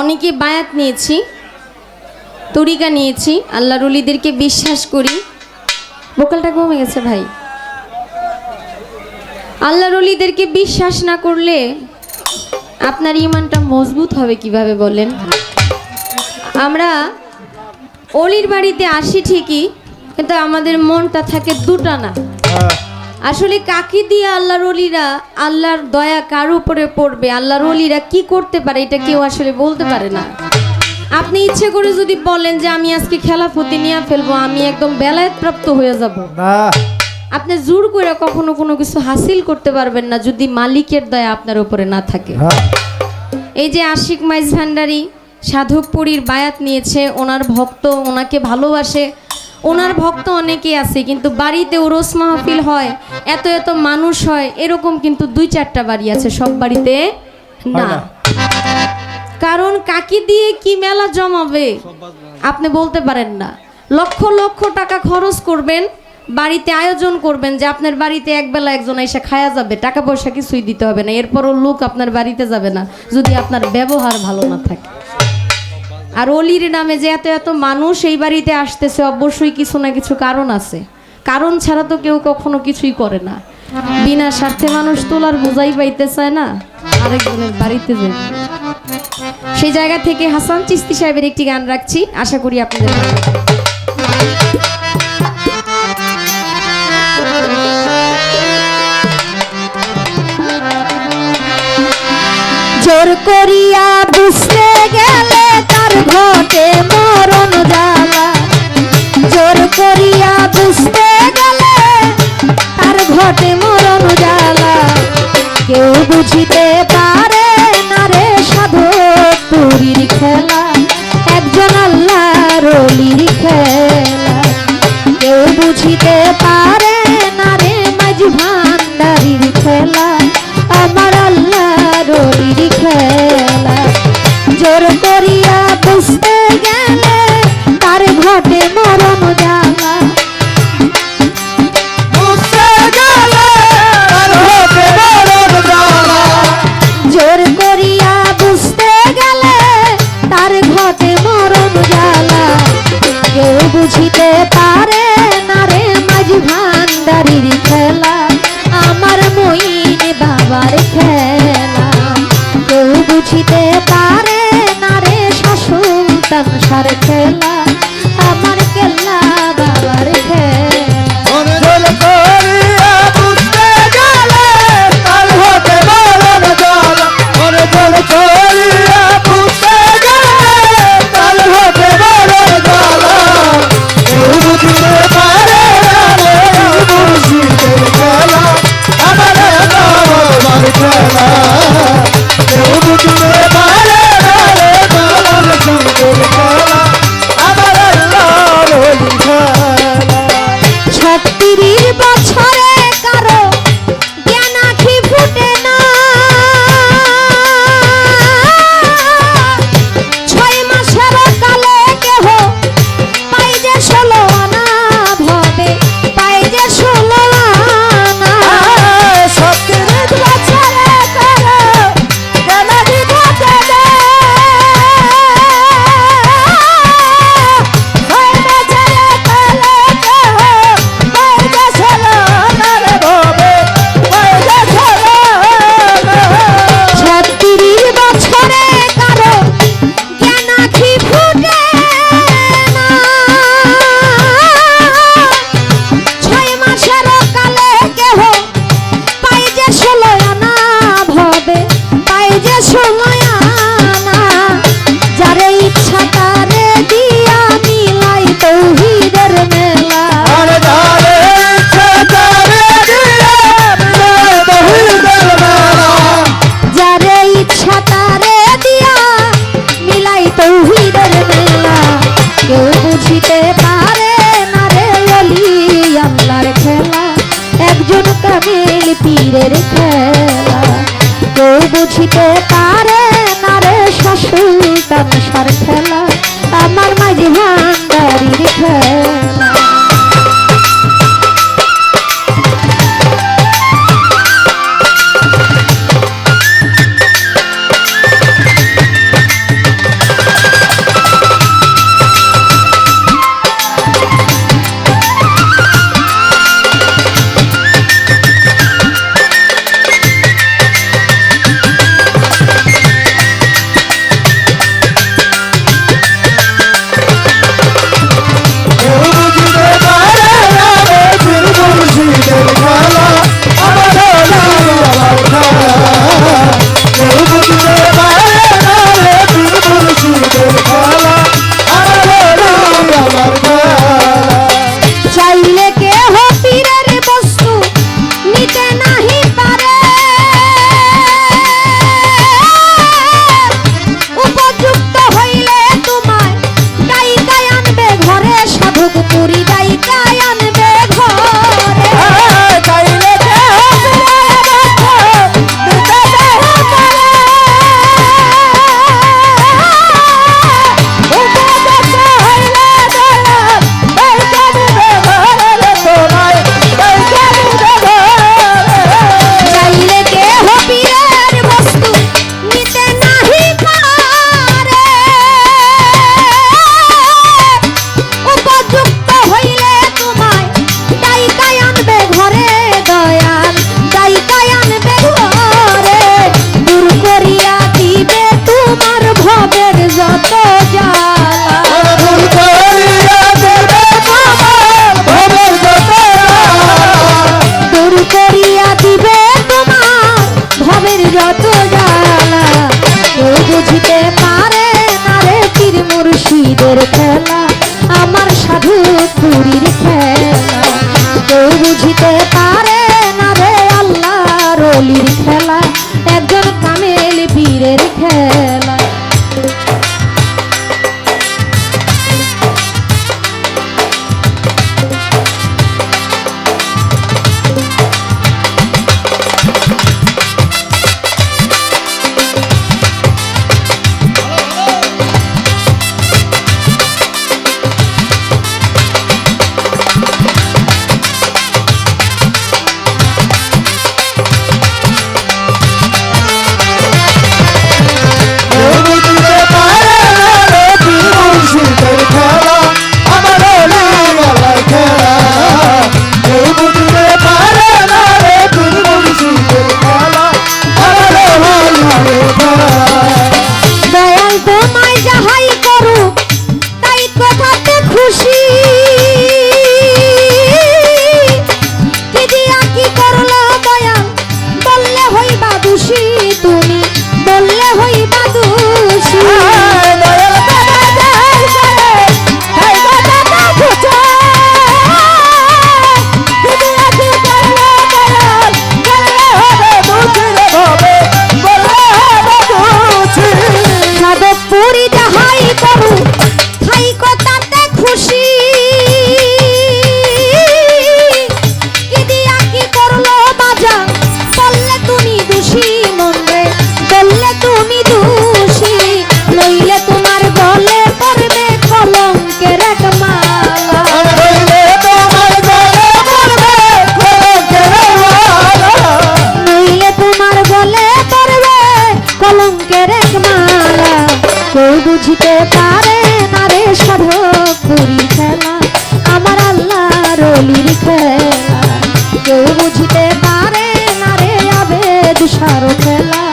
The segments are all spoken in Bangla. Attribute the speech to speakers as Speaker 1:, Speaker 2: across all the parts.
Speaker 1: অনেকে বায়াত নিয়েছি, তরিকা নিয়েছি, আল্লাহর অলিদেরকে বিশ্বাস করি। বোকালটা কমে গেছে ভাই। আল্লাহর অলিদেরকে বিশ্বাস না করলে আপনার ইমানটা মজবুত হবে কীভাবে বলেন? আমরা অলির বাড়িতে আসি ঠিকই, কিন্তু আমাদের মনটা থাকে দুটা না আসলে কাকে দিয়ে আল্লাহর অলিরা আল্লাহর দয়া কার উপরে পড়বে? আল্লাহর অলিরা কি করতে পারে? এটা কেউ আসলে বলতে পারে না। আপনি ইচ্ছে করে যদি বলেন যে আমি আজকে খেলাফতি নিয়ে ফেলব আমি একদম বেলায়েত প্রাপ্ত হয়ে যাব। আপনি জোর করে কখনো কোনো কিছু হাসিল করতে পারবেন না যদি মালিকের দয়া আপনার উপরে না থাকে।
Speaker 2: হ্যাঁ।
Speaker 1: এই যে আশিক মাইজ ভান্ডারি সাধকপুরীর বায়াত নিয়েছে ওনার ভক্ত ওনাকে ভালোবাসে। ওনার ভক্ত অনেকে আছে কিন্তু বাড়িতে ওরস মাহফিল হয় এত এত মানুষ হয় এরকম কিন্তু দুই চারটা বাড়ি আছে সব বাড়িতে না। কারণ কাকি দিয়ে কি মেলা জমাবে? আপনি বলতে পারেন না। লক্ষ লক্ষ টাকা খরচ করবেন বাড়িতে আয়োজন করবেন যে আপনার বাড়িতে একবেলা একজন এসে খায়া যাবে টাকা পয়সা কিছুই দিতে হবে না এরপরও লোক আপনার বাড়িতে যাবে না যদি আপনার ব্যবহার ভালো না থাকে। আর অলির নামে যে এত এত মানুষ এই বাড়িতে আসতেছে, অবশ্যই কিছু না কিছু কারণ আছে। কারণ ছাড়া তো কেউ কখনো কিছুই করে না। বিনা স্বার্থে মানুষ তোলার বোঝাই পাইতে চায় না, আরেকজনের বাড়িতে যাবে সেই জায়গা থেকে হাসান চিস্তি সাহেবের একটি গান রাখছি, আশা করি আপনাদের
Speaker 3: জোর করিয়া বুঝতে গেলে ঘটে মরণ জ্বালা। জোর করিয়া বুঝতে গেলে তার ঘটে মরণ জ্বালা। কেউ বুঝিতে পারে না রে সাধু, পুরীর খেলা। একজন আল্লাহ রলির খেলা। কেউ বুঝিতে পারে না রে মাঝ খেলা। আমার আল্লাহ রলির খেলা। জোর পারে না রে মাঝি ভান্ডারির খেলা? আমার মইন বাবার খেলা। কেউ বুঝিতে পারে না রে শাসন তানসার খেলা। তৌহিদের মেলা। কেউ বুঝিতে পারে না রে অলি, আল্লাহর খেলা। একজন কামিল পীরের খেলা। কেউ বুঝিতে পারে নারে নারে সাধক খেলা। আমার আল্লাহ কেউ বুঝতে পারে নারে আবে দুষারো খেলা।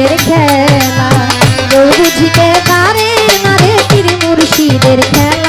Speaker 2: মুর্শিদের খেলা। কেউ বুঝিতে পারে না রে পীর
Speaker 3: মুর্শিদের খেলা।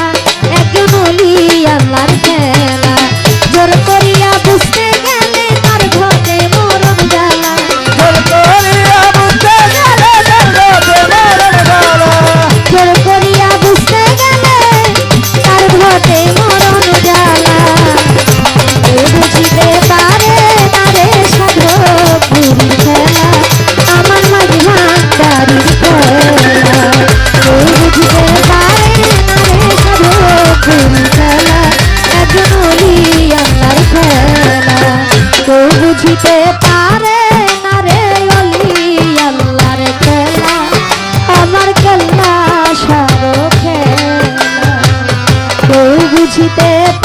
Speaker 3: বুঝিতে